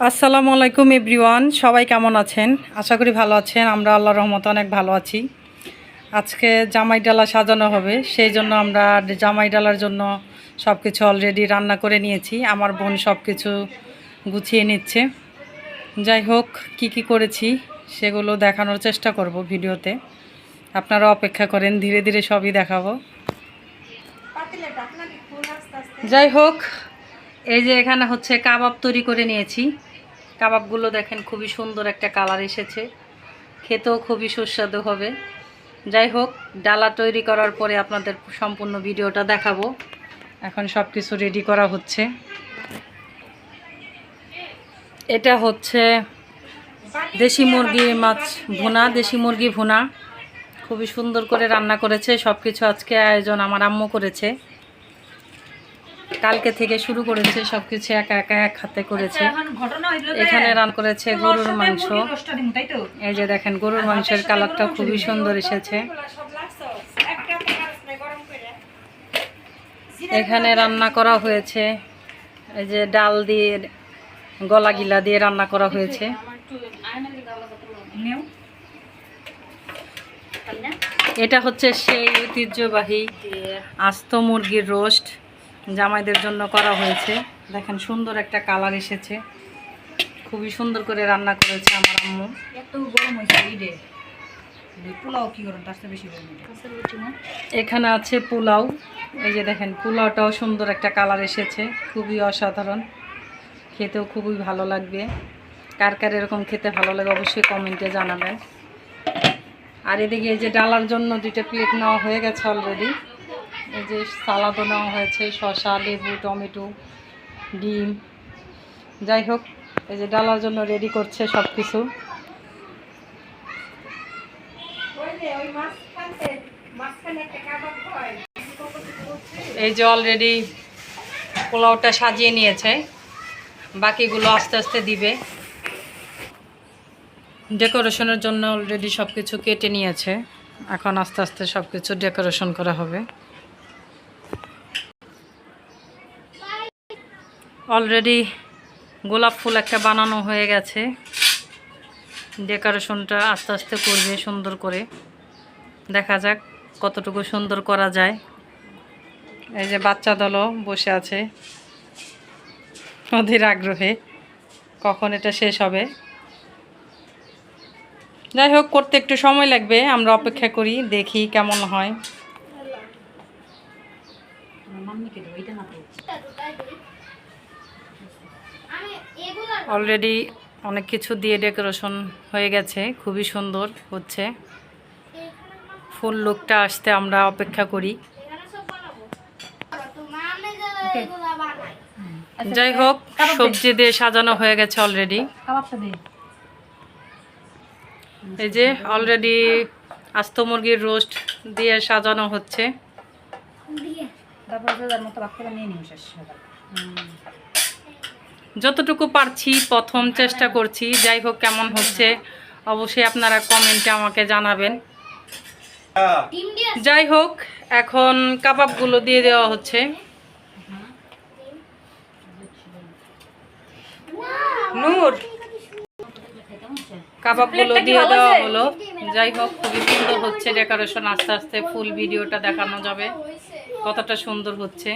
আসসালামু আলাইকুম এভরিওয়ান, সবাই কেমন আছেন? আশা করি ভালো আছেন, আমরা আল্লাহর রহমত অনেক ভালো আছি। আজকে জামাই ডালা সাজানো হবে, সেই জন্য আমরা জামাই ডালার জন্য সব কিছু অলরেডি রান্না করে নিয়েছি, আমার বোন সব কিছু গুছিয়ে নিচ্ছে। যাই হোক, কি কি করেছি সেগুলো দেখানোর চেষ্টা করব ভিডিওতে। আপনারা অপেক্ষা করেন, ধীরে ধীরে সবই দেখাবো। যাই হোক, এই যে এখানে হচ্ছে কাবাব তৈরি করে নিয়েছি। কাবাবগুলো দেখেন, খুবই সুন্দর একটা কালার এসেছে। খেতেও খুবই সুস্বাদু হবে। যাই হোক, ডালা তৈরি করার পরে আপনাদের সম্পূর্ণ ভিডিওটা দেখাবো। এখন সব কিছু রেডি করা হচ্ছে। এটা হচ্ছে দেশি মুরগি মাছ ভুনা, দেশি মুরগি ভুনা। খুবই সুন্দর করে রান্না করেছে। সব কিছু আজকে আয়োজন আমার আম্মু করেছে। কালকে থেকে শুরু করেছে সব কিছু একা একা এক হাতে করেছে। এখানে রান করেছে গরুর মাংস। এই যে দেখেন গরুর মাংসের কালারটা খুবই সুন্দর এসেছে। এখানে রান্না করা হয়েছে। এই যে ডাল দিয়ে গলা গিলা দিয়ে রান্না করা হয়েছে। এটা হচ্ছে সেই ঐতিহ্যবাহী আস্ত মুরগির রোস্ট। জামাইদের জন্য করা হয়েছে। দেখেন সুন্দর একটা কালার এসেছে। খুবই সুন্দর করে রান্না করেছে আমার আম্মু। এখানে আছে পোলাও। এই যে দেখেন পোলাওটাও সুন্দর একটা কালার এসেছে। খুবই অসাধারণ। খেতেও খুবই ভালো লাগবে। কার কার এরকম খেতে ভালো লাগে অবশ্যই কমেন্টে জানাবেন। আর এদিকে এই যে ডালার জন্য দুইটা প্লেট নেওয়া হয়ে গেছে অলরেডি এই যে সালাদও নেওয়া হয়েছে, শসা, লেবু, টমেটো, ডিম। যাই হোক, এই যে ডালার জন্য রেডি করছে সব কিছু এই যে অলরেডি পোলাওটা সাজিয়ে নিয়েছে। বাকিগুলো আস্তে আস্তে দিবে। ডেকোরেশনের জন্য অলরেডি সব কিছু কেটে নিয়েছে। এখন আস্তে আস্তে সব কিছু ডেকোরেশন করা হবে। অলরেডি গোলাপ ফুল একটা বানানো হয়ে গেছে। ডেকোরেশনটা আস্তে আস্তে করবে সুন্দর করে। দেখা যাক কতটুকু সুন্দর করা যায়। এই যে বাচ্চা দলও বসে আছে অধীর আগ্রহে। কখন এটা শেষ হবে? যাই হোক, করতে একটু সময় লাগবে, আমরা অপেক্ষা করি, দেখি কেমন হয়। অলরেডি অনেক কিছু দিয়ে ডেকোরেশন হয়ে গেছে খুবই সুন্দর হচ্ছে। ফুল লুকটা আসতে আমরা অপেক্ষা করি। যাই হোক সবজি দিয়ে সাজানো হয়ে গেছে অলরেডি এই যে অলরেডি আস্ত মুরগির রোস্ট দিয়ে সাজানো হচ্ছে। যতটুকু পারছি, প্রথম চেষ্টা করছি। যাই হোক, কেমন হচ্ছে, অবশ্যই আপনারা কমেন্টে আমাকে জানাবেন। যাই হোক, এখন কাবাবগুলো দিয়ে দেওয়া হচ্ছে। নূর, কাবাবগুলো দিয়ে দেওয়া হলো। যাই হোক, খুবই সুন্দর হচ্ছে ডেকোরেশন, আস্তে আস্তে ফুল ভিডিওটা দেখানো যাবে। কতটা সুন্দর হচ্ছে।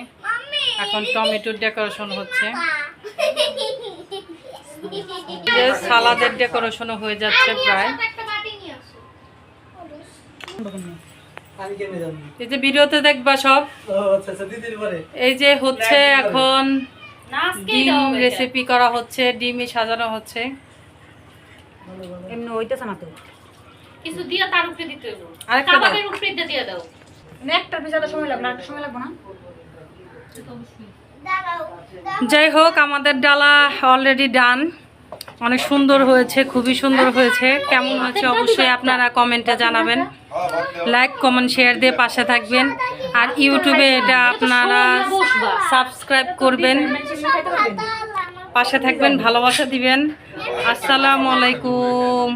এখন টমেটোর ডেকোরেশন হচ্ছে। যে সালাদের ডেকোরেশনও হয়ে যাচ্ছে প্রায়। এই যে ভিডিওতে দেখবা সব। এই যে হচ্ছে এখন ডিম রেসিপি করা হচ্ছে ডিমই সাজানো হচ্ছে। এমনি হইতেছে না তো। কিছু দিয়া তার উপরে দিতে হইব। আরেকটা কাবাবের উপরে দিয়ে দাও। একটা পিছাতে সময় লাগবে না সময় লাগবে না? যাই হোক, আমাদের ডালা অলরেডি ডান অনেক সুন্দর হয়েছে, খুবই সুন্দর হয়েছে। কেমন হয়েছে অবশ্যই আপনারা কমেন্টে জানাবেন। লাইক কমেন্ট শেয়ার দিয়ে পাশে থাকবেন। আর ইউটিউবে এটা আপনারা সাবস্ক্রাইব করবেন। পাশে থাকবেন, ভালোবাসা দিবেন। আসসালামু আলাইকুম।